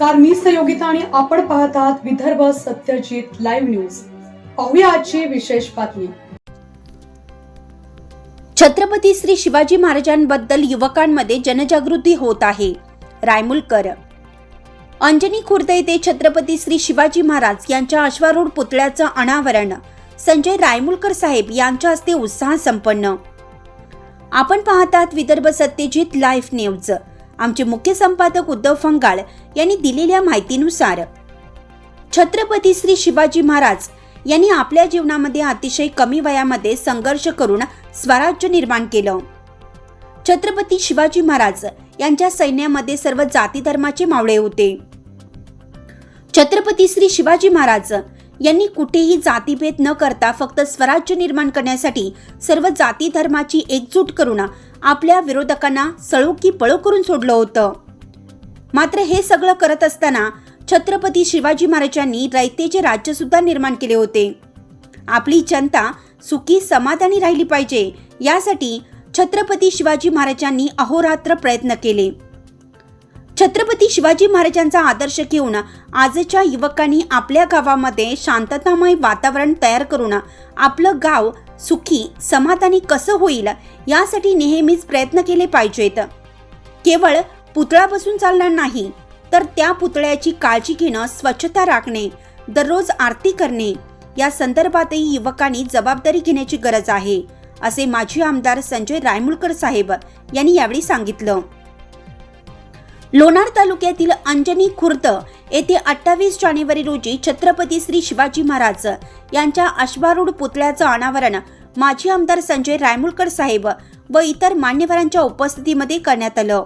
नमस्कार मी सहयोगिता आणि आपण पाहत आहात विदर्भ सत्यजित लाईव्ह न्यूज. पाहूया आजची विशेष बातमी. छत्रपती श्री शिवाजी महाराजांबद्दल युवकांमध्ये जनजागृती होत आहे. रायमुलकर. अंजनी खुर्द येथे छत्रपती श्री शिवाजी महाराज यांच्या अश्वारूढ पुतळ्याचं अनावरण. संजय रायमुलकर साहेब यांच्या हस्ते उत्साह संपन्न. आपण पाहतात विदर्भ सत्यजित लाईव्ह न्यूज. आमचे मुख्य संपादक उद्धव फंगाळ यांनी दिलेल्या माहितीनुसार छत्रपती श्री शिवाजी महाराज यांनी आपल्या जीवनामध्ये अतिशय कमी वयामध्ये संघर्ष करून स्वराज्य निर्माण केलं. छत्रपती शिवाजी महाराज यांच्या सैन्यामध्ये सर्व जाती धर्माचे मावळे होते. छत्रपती श्री शिवाजी महाराज यांनी कुठेही जातीभेद न करता फक्त स्वराज्य निर्माण करण्यासाठी सर्व जाती धर्माची एकजूट करून आपल्या विरोधकांना सळो की पळो करून सोडलं होतं. मात्र हे सगळं करत असताना छत्रपती शिवाजी महाराजांनी रयतेचे राज्य सुद्धा निर्माण केले होते. आपली जनता सुखी समाधानी राहिली पाहिजे यासाठी छत्रपती शिवाजी महाराजांनी अहोरात्र प्रयत्न केले. छत्रपती शिवाजी महाराजांचा आदर्श घेऊन आजच्या युवकांनी आपल्या गावामध्ये शांततामय वातावरण तयार करून आपलं गाव सुखी समाधानी कसं होईल यासाठी नेहमीच प्रयत्न केले पाहिजेत. केवळ पुतळा बसून चालणार नाही तर त्या पुतळ्याची काळजी घेणं स्वच्छता राखणे दररोज आरती करणे या संदर्भातही युवकांनी जबाबदारी घेण्याची गरज आहे असे माजी आमदार संजय रायमुळकर साहेब यांनी यावेळी सांगितलं. लोणार तालुक्यातील अंजनी खुर्द येथे अठ्ठावीस जानेवारी रोजी छत्रपती श्री शिवाजी महाराज यांच्या अश्वारूढ पुतळ्याचं अनावरण माजी आमदार संजय रायमुलकर साहेब व इतर मान्यवरांच्या उपस्थितीमध्ये करण्यात आलं.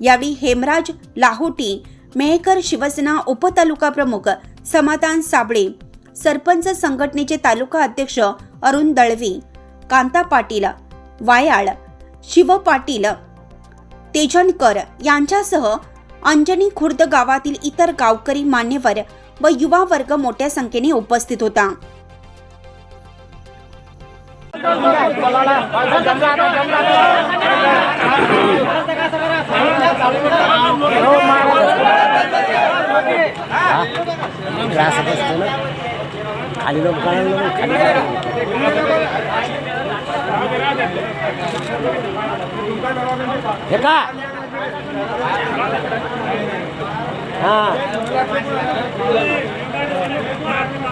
यावेळी हेमराज लाहोटी मेहकर शिवसेना उपतालुका प्रमुख समाधान साबळे सरपंच संघटनेचे तालुका अध्यक्ष अरुण दळवी कांता पाटील वायाळ शिव पाटील तेजनकर यांच्यासह अंजनी खुर्द गावातील इतर गावकरी मान्यवर व युवा वर्ग मोठ्या संख्येने उपस्थित होता. खाली ना खाली लोक कळायला नको, खाली कळायला नको. हे का हा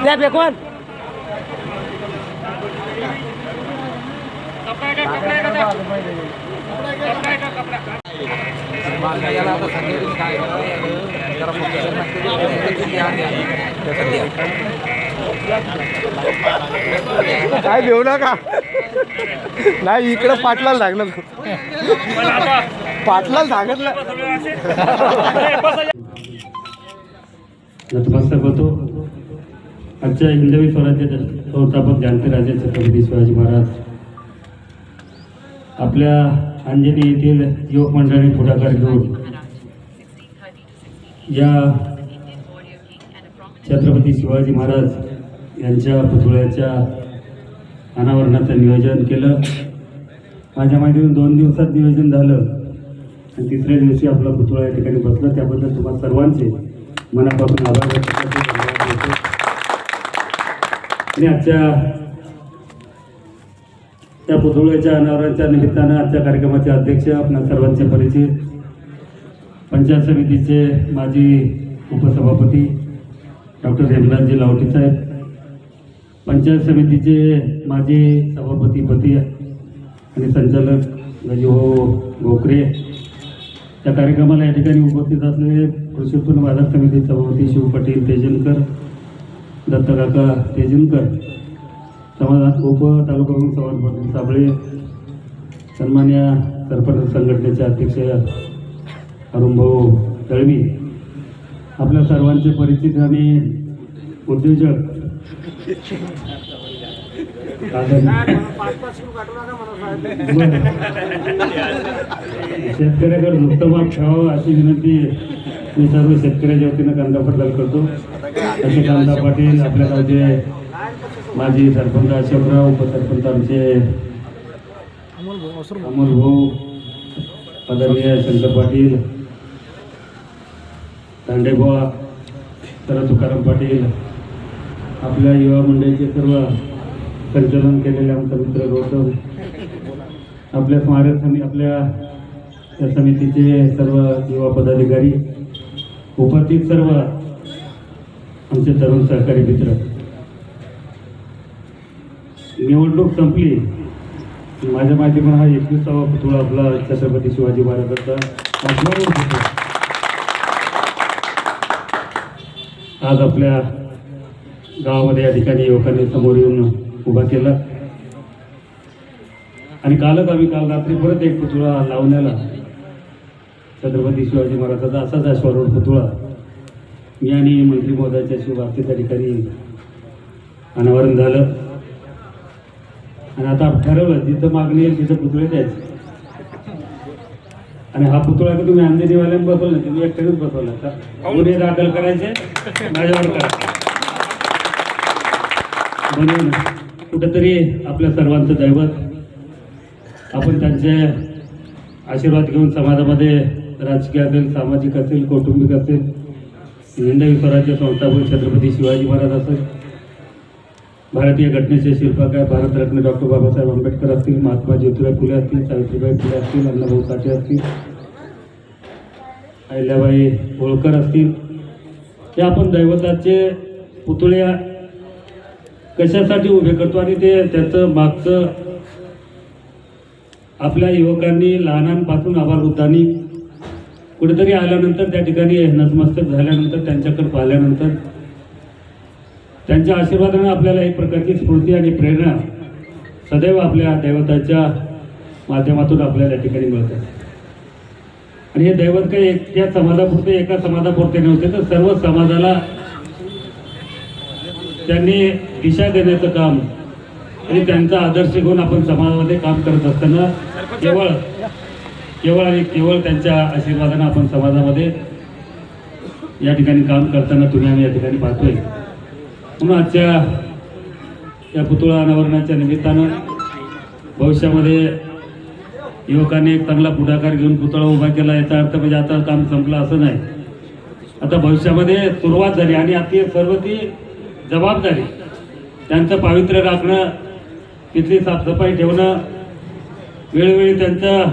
द्या फेकून काय देऊ नका नाही इकडं पाटलाला लागलं पाटलाला सांगितलं. नतमस्तक होतो. आजच्या हिंदवी स्वराज्याचे संस्थापक राजे छत्रपती शिवाजी महाराज. आपल्या अंजनी येथील युवक मंडळी पुढाकार घेऊन या छत्रपती शिवाजी महाराज यांच्या पुतळ्याच्या अनावरणाचं नियोजन केलं. माझ्या माहितीतून दोन दिवसात नियोजन झालं. आणि तिसऱ्या दिवशी आपला पुतळा या ठिकाणी बसला. त्याबद्दल तुम्हाला सर्वांचे मनापासून आभार व्यक्त आणि आजच्या त्या पुतळ्याच्या अनावरणाच्या निमित्तानं आजच्या कार्यक्रमाचे अध्यक्ष आपल्या सर्वांचे परिचित पंचायत समितीचे माजी उपसभापती डॉक्टर हेमराजजी लावटी साहेब पंचायत समितीचे माजी सभापतीपती आणि संचालक गजीभाऊ गोखरे या कार्यक्रमाला या ठिकाणी उपस्थित असलेले कृषी उत्पन्न बाजार समिती सभापती शिव पाटील तेजनकर दत्तकाका तेजनकर समाज उप तालुका प्रमुख समाज पाटील साबळे सन्मान्य सरपंच संघटनेचे अध्यक्ष अरुणभाऊ दळवी आपल्या सर्वांचे परिचित आणि उद्योजक शेतकऱ्याकडे मुक्तमाप ठेवावं अशी विनंती मी सर्व शेतकऱ्याच्या वतीनं कांदा पडताल करतो. असे कांदा पाटील आपल्या गावचे माजी सरपंच अशोकराव उपसरपंच आमचे अमोल भाऊ आदरणीय शंकर पाटील दांडेबुवा तर तुकाराम पाटील आपल्या युवा मंडळीचे सर्व संचलन केलेले आमचा मित्र गौतम आपल्या स्मारक समी आपल्या समितीचे सर्व युवा पदाधिकारी उपस्थित सर्व आमचे तरुण सहकारी मित्र. निवडणूक संपली. माझ्या माझ्या पण हा एकविसावा पुतळा आपला छत्रपती शिवाजी महाराजांचा आज आपल्या गावामध्ये या ठिकाणी युवकांनी समोर येऊन उभा केला. आणि कालच आम्ही काल रात्री परत एक पुतळा लावण्याला छत्रपती शिवाजी महाराजांचा असाच अश्वारूढ पुतळा मी आणि मंत्री महोदयाच्या शुभार्थे त्या ठिकाणी अनावरण झालं. आणि आता ठरवलं जिथं मागणी येईल तिथं पुतळे द्यायचे. आणि हा पुतळा का तुम्ही अंधेरीवाल्यानं बसवला तुम्ही एकट्यानेच बसवला. का गुन्हे दाखल करायचे माझ्यावर करा. म्हणून कुठंतरी आपल्या सर्वांचं दैवत. आपण त्यांचे आशीर्वाद घेऊन समाजामध्ये राजकीय असेल सामाजिक असेल कौटुंबिक असेल हिंदवी स्वराज्य संस्थापक छत्रपती शिवाजी महाराज असेल भारतीय घटनेचे शिल्पकार भारतरत्न डॉक्टर बाबासाहेब आंबेडकर असतील महात्मा ज्योतिराव फुले असतील सावित्रीबाई फुले असतील अण्णाभाऊ साठे असतील अहिल्याबाई होळकर असतील. हे आपण दैवताचे पुतळ्या कशासाठी उभे करतो आणि ते त्याचं मागचं आपल्या युवकांनी लहानांपासून आबालवृद्धांनी कुठेतरी आल्यानंतर त्या ठिकाणी नतमस्तक झाल्यानंतर त्यांच्याकडे पाहिल्यानंतर त्यांच्या आशीर्वादाने आपल्याला एक प्रकारची स्फूर्ती आणि प्रेरणा सदैव आपल्या दैवताच्या माध्यमातून आपल्याला त्या ठिकाणी मिळतात आणि हे दैवत काही एकट्या समाजापुरते एका समाजापुरते नव्हते तर सर्व समाजाला त्यांनी दिशा देण्याचं काम आणि त्यांचा आदर्श घेऊन आपण समाजामध्ये काम करत असताना केवळ केवळ आणि केवळ त्यांच्या आशीर्वादानं आपण समाजामध्ये या ठिकाणी काम करताना तुम्ही आम्ही या ठिकाणी पाहतोय. म्हणून आजच्या या पुतळा अनावरणाच्या निमित्तानं भविष्यामध्ये युवकांनी एक चांगला पुढाकार घेऊन पुतळा उभा केला याचा अर्थ म्हणजे आता काम संपलं असं नाही. आता भविष्यामध्ये सुरुवात झाली आणि आता सर्व ती जबाबदारी. त्यांचं पावित्र्य राखणं तिथली साफसफाई ठेवणं वेळोवेळी त्यांचं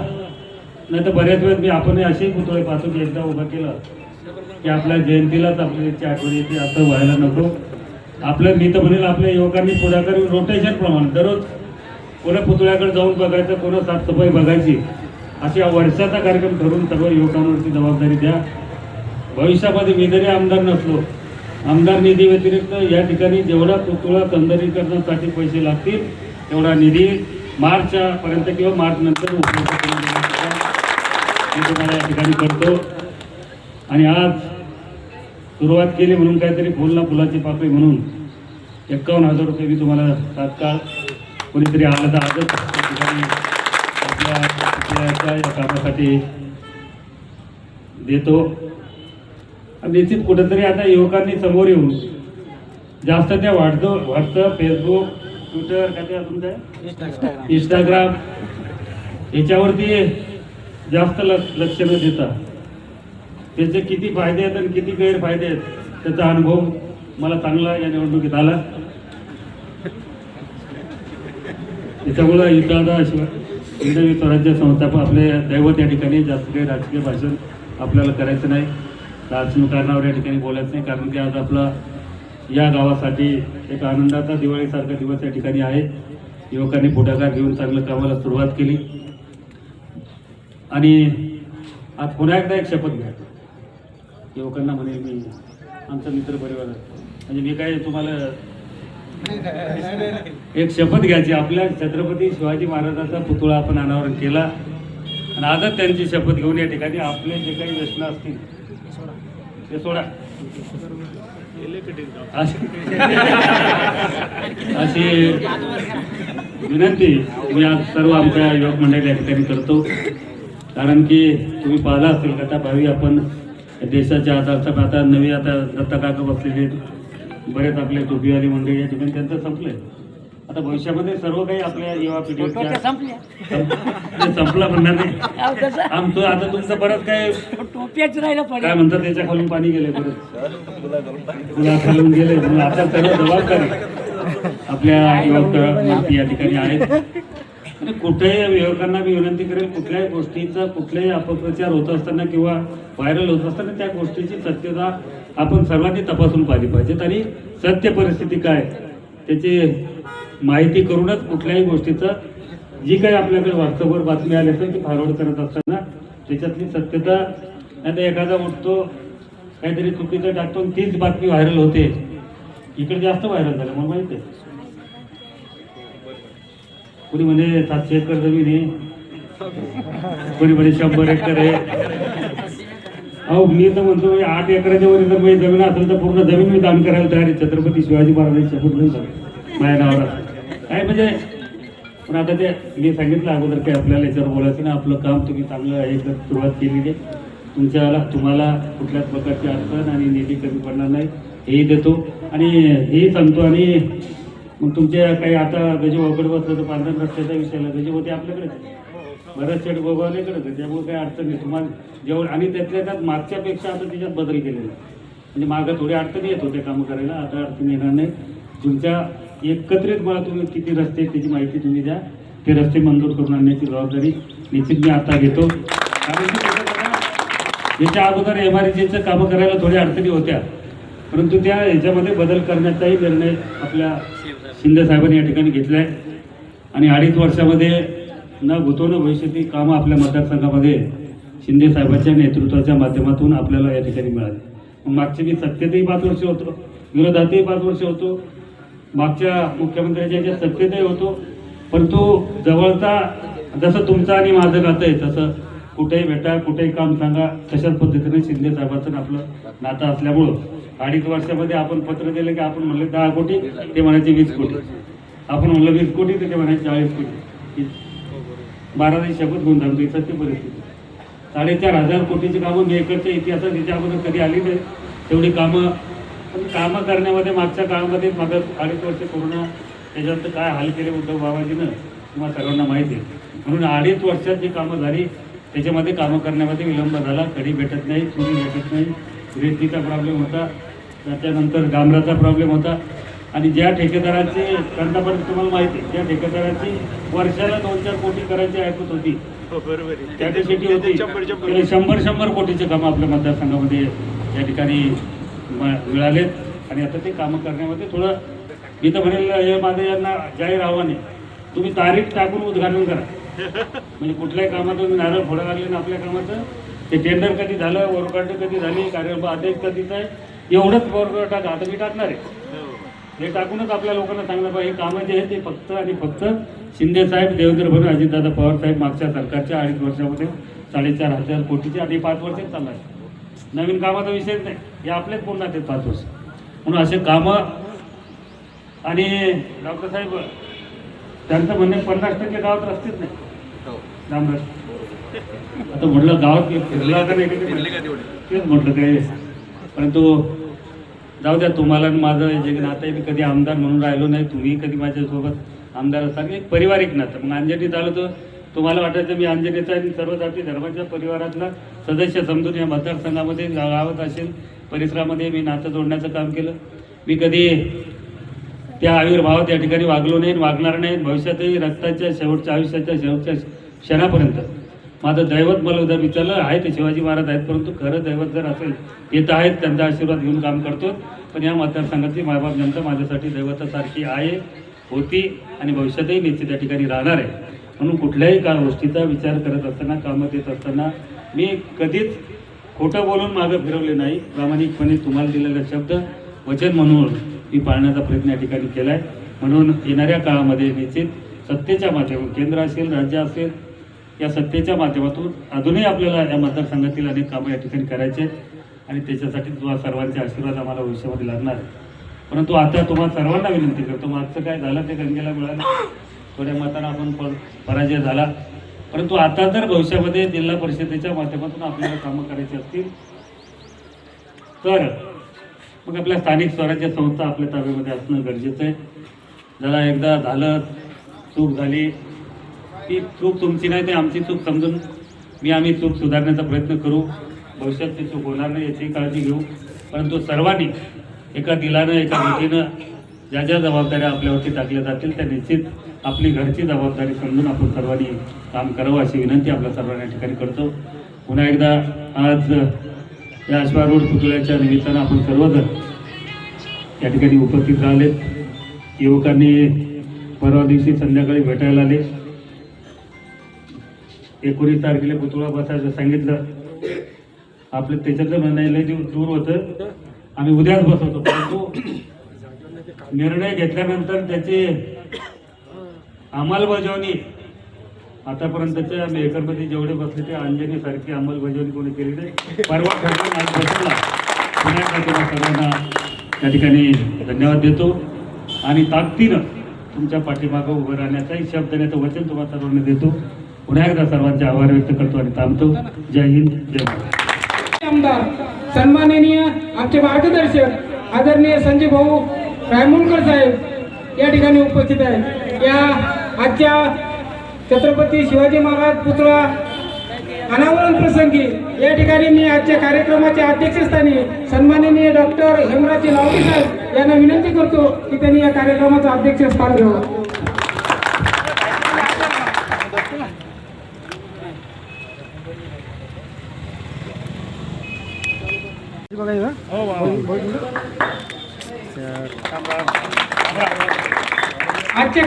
नाही तर बऱ्याच वेळेस मी आपण असे पुतळे पाहतो की एकदा उभं केलं की आपल्या जयंतीलाच आपली त्याची आठवण येते असं व्हायला नको. आपलं मी तर म्हणेल आपल्या युवकांनी पुढाकार रोटेशन प्रमाणे दररोज कोणा पुतळ्याकडे जाऊन बघायचं कोणा साफसफाई बघायची अशी वर्षाचा कार्यक्रम ठरवून सर्व युवकांवरती जबाबदारी द्या. भविष्यामध्ये मी जरी आमदार नसलो आमदार निधी व्यतिरिक्त या ठिकाणी जेवढा पुतळा सौंदर्यीकरणासाठी पैसे लागतील तेवढा निधी मार्चच्या पर्यंत किंवा मार्च नंतर उपलब्ध करून तुम्हाला या ठिकाणी करतो. आणि आज सुरुवात केली म्हणून काहीतरी फुलना फुलाची पाकळी म्हणून. एक्कावन्न हजार रुपये मी तुम्हाला तात्काळ कोणीतरी आलं तर आजच त्या ठिकाणी आपल्या या कामासाठी देतो. निश्चित कुठेतरी आता युवकांनी समोर येऊन जास्त त्या व्हॉट्सअप व्हॉट्सअप फेसबुक ट्विटर काय ते अजून काय? इंस्टाग्राम याच्यावरती जास्त लक्ष न देता. त्याचे किती फायदे आहेत आणि किती गैरफायदे आहेत त्याचा अनुभव मला चांगला या निवडणुकीत आला. त्याच्यामुळं इथं आता शिव हिंदवी स्वराज्य संस्थापक आपले दैवत या ठिकाणी जास्त काही राजकीय भाषण आपल्याला करायचं नाही. राजकीय कारणावर या ठिकाणी बोलायचं नाही कारण की आज आपला या गावासाठी एक आनंदाचा दिवाळीसारखा दिवस या ठिकाणी आहे. युवकांनी पुढाकार घेऊन चांगलं कामाला सुरुवात केली. आणि आज पुन्हा एकदा एक शपथ घ्या. युवकांना म्हणेल मी आमचा मित्र परिवार म्हणजे मी काय तुम्हाला एक शपथ घ्यायची आपल्या छत्रपती शिवाजी महाराजांचा पुतळा आपण अनावरण केला. आणि आजच त्यांची शपथ घेऊन या ठिकाणी आपले जे काही व्यसन असतील ते सोडा. अशी. विनंती मी आज सर्व आमच्या युवक मंडळी या ठिकाणी करतो. कारण की तुम्ही पाहिला असेल का आता भावी आपण देशाच्या आधारस्तंभ आता नवी आता दत्ता काका बसलेले बरेच आपले टोपीवाली मंडळी या ठिकाणी त्यांचं आहे आता भविष्यामध्ये सर्व काही आपल्या युवा पिढीच्या संपल्या संपला. म्हणणार नाही. आमचं आता तुमचं परत काय टोप्याच राहिलं काय म्हणतात त्याच्या खालून पाणी गेले परत. तुला खालून गेले म्हणून आता त्याला जबाबदारी आपल्या युवक या ठिकाणी आहेत. आणि कुठेही युवकांना मी विनंती करेल कुठल्याही गोष्टीचा कुठलाही अपप्रचार होत असताना किंवा व्हायरल होत असताना त्या गोष्टीची सत्यता आपण सर्वांनी तपासून पाहिली पाहिजेत आणि सत्य परिस्थिती काय? त्याची माहिती करूनच कुठल्याही गोष्टीचं जी काही आपल्याकडे व्हॉट्सअपवर बातमी आली असेल ती फॉरवर्ड करत असताना त्याच्यातली सत्यता नाही तर एखादा उठतो काहीतरी चुकीचं टाकतो तीच बातमी व्हायरल होते. इकडे जास्त व्हायरल झालं मला माहिती आहे. कुणी म्हणे सातशे एकर जमीन आहे. कुणी म्हणे शंभर एकर आहे. अहो मी तर म्हणतो म्हणजे आठ एकराच्या वर जर जमीन असेल तर पूर्ण जमीन मी दान करायला तयार आहे. छत्रपती शिवाजी महाराजांची कुठून माझ्या नावाला काय म्हणजे पण आता ते मी सांगितलं अगोदर की आपल्याला याच्यावर बोलायचं ना आपलं काम तुम्ही चांगलं हे कर- सुरुवात केलेली आहे तुमच्याला तुम्हाला कुठल्याच प्रकारची अडचण आणि निधी कमी पडणार नाही हेही देतो. आणि हेही सांगतो आणि मग तुमच्या काही आता गजे बसलं तर पांढर रस्त्याच्या विषयाला गजे होते आपल्याकडेच. बऱ्याच शेट गोबावलेकडेच आहे त्यामुळे काही अडचण नाही. तुम्हाला जेवढं आणि त्यातल्या त्यात मागच्यापेक्षा आता त्याच्यात बदल केलेला म्हणजे मागं थोडी अडचणी येत होते कामं करायला आता अडचणी येणार नाही तुमच्या एकत्रित मला तुम्ही किती रस्ते त्याची माहिती तुम्ही द्या. ते रस्ते मंजूर करून आणण्याची जबाबदारी निश्चित मी आता घेतो. कारण की याच्या अगोदर एम आर जीचं कामं करायला थोड्या अडचणी होत्या. परंतु त्या ह्याच्यामध्ये बदल करण्याचाही निर्णय आपल्या शिंदे साहेबांनी या ठिकाणी घेतला आहे आणि अडीच वर्षामध्ये न भूतो भविष्यातील कामं आपल्या मतदारसंघामध्ये शिंदे साहेबांच्या नेतृत्वाच्या माध्यमातून आपल्याला या ठिकाणी मिळाली. मागचे मी सत्तेतही पाच वर्ष होतो विरोधातही पाच वर्ष होतो. मागच्या मुख्यमंत्र्याच्या याच्यात सत्तेतही होतो परंतु जवळचा जसं तुमचं आणि माझं गातं आहे तसं कुठेही भेटा कुठेही काम सांगा तशाच पद्धतीने शिंदे साहेबांचं आपलं नातं असल्यामुळं अडीच वर्षामध्ये आपण पत्र दिलं की आपण म्हणले दहा कोटी ते म्हणायचे वीस कोटी. आपण म्हणलं वीस कोटी तर ते म्हणायचे चाळीस कोटी. बाराही शपथ घेऊन सांगतो ही सत्य परिस्थिती. साडेचार हजार कोटीची कामं मी इतिहासात याच्या अगोदर कधी आली नाही तेवढी कामं पण कामं करण्यामध्ये मागच्या काळामध्ये माझं अडीच वर्ष कोरोना त्याच्यानंतर काय हाल केले उद्धव बाबाजीनं तुम्हाला सर्वांना माहिती आहे. म्हणून अडीच वर्षात जी कामं झाली त्याच्यामध्ये कामं करण्यामध्ये विलंब झाला कधी भेटत नाही चुरी भेटत नाही. रेतीचा प्रॉब्लेम होता त्याच्यानंतर डांबराचा प्रॉब्लेम होता. आणि ज्या ठेकेदाराची कंटापर्यंत तुम्हाला माहिती आहे त्या ठेकेदाराची वर्षाला दोन चार कोटी करायची ऐकत होती कॅपॅसिटी होती. त्याला शंभर शंभर कोटीचे कामं आपल्या मतदारसंघामध्ये या ठिकाणी मिळालेत. आणि आता ते कामं करण्यामध्ये थोडं मी तर म्हणेल हे माझं यांना जाहीर आव्हान आहे. तुम्ही तारीख टाकून उद्घाटन करा. म्हणजे कुठल्याही कामाचं नारळ फोडा लागले ना आपल्या कामाचं. ते टेंडर कधी झालं वरकाट कधी झाली कार्यक्रम आदेश कधीच आहे एवढंच वर टाका आता मी टाकणार आहे. हे टाकूनच आपल्या लोकांना सांगणार पाहिजे हे कामं जे आहे ते फक्त आणि फक्त शिंदे साहेब देवेंद्र फडणवीस अजितदादा पवार साहेब मागच्या सरकारच्या अडीच वर्षामध्ये साडेचार हजार कोटीचे आणि पाच वर्षच चालणार आहे. नवीन कामाचा विषयच नाही. हे आपलेच पूर्ण आहेत पाच वर्ष. म्हणून असे कामं आणि डॉक्टर साहेब त्यांचं म्हणणे पन्नास टक्के गावात रस्तेच नाही. डांबर आता म्हटलं गावात फिरला का नाही? तेच म्हटलं काय? परंतु जाऊ द्या तुम्हाला माझं जे नातं आहे मी कधी आमदार म्हणून राहिलो नाही तुम्ही कधी माझ्यासोबत आमदार असताना एक पारिवारिक नातं. मग अंजनीत आलो तर तुम्हाला वाटायचं मी अंजनीचा आणि सर्व जाती धर्माच्या परिवारातला सदस्य समजून या मतदारसंघामध्ये गावात असेल परिसरामध्ये मी नातं जोडण्याचं काम केलं. मी कधी त्या आविर्भावात या ठिकाणी वागलो नाही वागणार नाही. भविष्यातही रक्ताच्या शेवटच्या आयुष्याच्या शेवटच्या क्षणापर्यंत माझं दैवत मला जर विचारलं आहे ते शिवाजी महाराज आहेत परंतु खरं दैवत जर असेल येत आहेत त्यांचा आशीर्वाद घेऊन काम करतो पण या मतदारसंघातली मायबाप जनता माझ्यासाठी दैवतासारखी आहे होती आणि भविष्यातही निश्चित त्या ठिकाणी राहणार आहे. म्हणून कुठल्याही का गोष्टीचा विचार करत असताना कामं देत असताना मी कधीच खोटं बोलून मागं फिरवले नाही. प्रामाणिकपणे तुम्हाला दिलेला शब्द वचन म्हणून मी पाळण्याचा प्रयत्न या ठिकाणी केला आहे म्हणून येणाऱ्या काळामध्ये निश्चित सत्तेच्या माध्यमातून केंद्र असेल राज्य असेल या सत्तेच्या माध्यमातून अजूनही आपल्याला या मतदारसंघातील अनेक कामं या ठिकाणी करायचे आणि त्याच्यासाठी तुम्हाला सर्वांचे आशीर्वाद आम्हाला भविष्यामध्ये लागणार परंतु आता तुम्हाला सर्वांना विनंती करतो मागचं काय झालं ते गंगेला मिळालं. थोड्या मतानं आपण पराजय झाला. परंतु आता जर भविष्यामध्ये जिल्हा परिषदेच्या माध्यमातून आपल्याला कामं करायची असतील. तर मग आपल्या स्थानिक स्वराज्य संस्था आपल्या ताब्यामध्ये असणं गरजेचं आहे. जरा एकदा झालं चूक झाली ती चूक तुमची नाही ते आमची चूक समजून मी आम्ही चूक सुधारण्याचा प्रयत्न करू. भविष्यात ती चूक होणार नाही याची काळजी घेऊ. परंतु सर्वांनी एका दिलानं एका भीतीनं ज्या ज्या जबाबदाऱ्या आपल्यावरती टाकल्या जातील त्या निश्चित आपली घरची जबाबदारी समजून आपण सर्वांनी काम करावं अशी विनंती आपल्या सर्वांना या ठिकाणी करतो. पुन्हा एकदा आज या अश्वारूढ पुतळ्याच्या निमित्तानं आपण सर्वजण या ठिकाणी उपस्थित राहिलेत. युवकांनी परवा दिवशी संध्याकाळी भेटायला आले. एकोणीस तारखेला पुतळा बसायचं सांगितलं. आपलं त्याच्यातलं म्हणणं लय दिवस दूर होतं. आम्ही उद्याच बसवतो. परंतु निर्णय घेतल्यानंतर त्याचे अंमलबजावणी. आतापर्यंतच्या मेकरमध्ये जेवढे बसले ते अंजनी सारखी अंमलबजावणी कोणी केली नाही. परवा ठरवून आज बसला पुन्हा सर्वांना या ठिकाणी धन्यवाद देतो. आणि ताकदीनं तुमच्या पाठीमागं उभं राहण्याचाही शब्द देण्याचं वचन तुम्हाला सर्वांना देतो. पुन्हा एकदा सर्वांचे आभार व्यक्त करतो आणि थांबतो. जय हिंद जय महाराष्ट्र आमदार सन्माननीय आमचे मार्गदर्शक आदरणीय संजय भाऊ रायमुलकर साहेब या ठिकाणी उपस्थित आहेत. या आजच्या छत्रपती शिवाजी महाराज पुतळा अनावरण प्रसंगी या ठिकाणी मी आजच्या कार्यक्रमाच्या अध्यक्षस्थानी सन्माननीय डॉक्टर हेमराज लावणी साहेब यांना विनंती करतो की त्यांनी या कार्यक्रमाचं अध्यक्षस्थान घ्यावं. आजच्या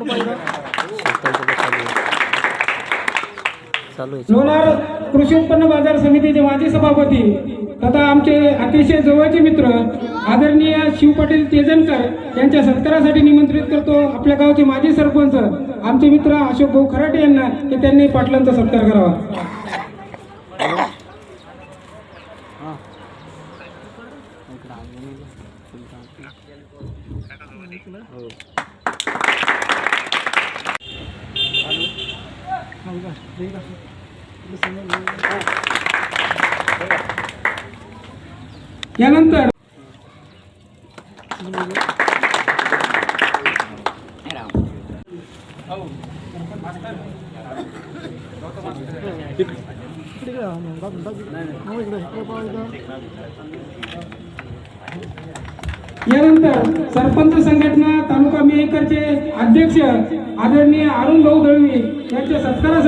अध्यक्ष लोणार कृषी उत्पन्न बाजार समितीचे माजी सभापती तथा आमचे अतिशय जवळचे मित्र आदरणीय शिव पाटील तेजनकर यांच्या सत्कारासाठी निमंत्रित करतो आपल्या गावचे माजी सरपंच आमचे मित्र अशोक भाऊ खराटे यांना की त्यांनी पाटलांचा सत्कार करावा यानंतर यानंतर सरपंच संघटना तालुका मेहकरचे अध्यक्ष आदरणीय अरुण भाऊ दळवी यांच्या सत्कारासाठी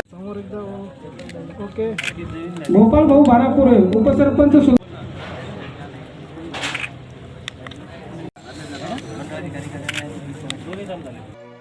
गोपाल भाऊ बारापुरे उपसरपंच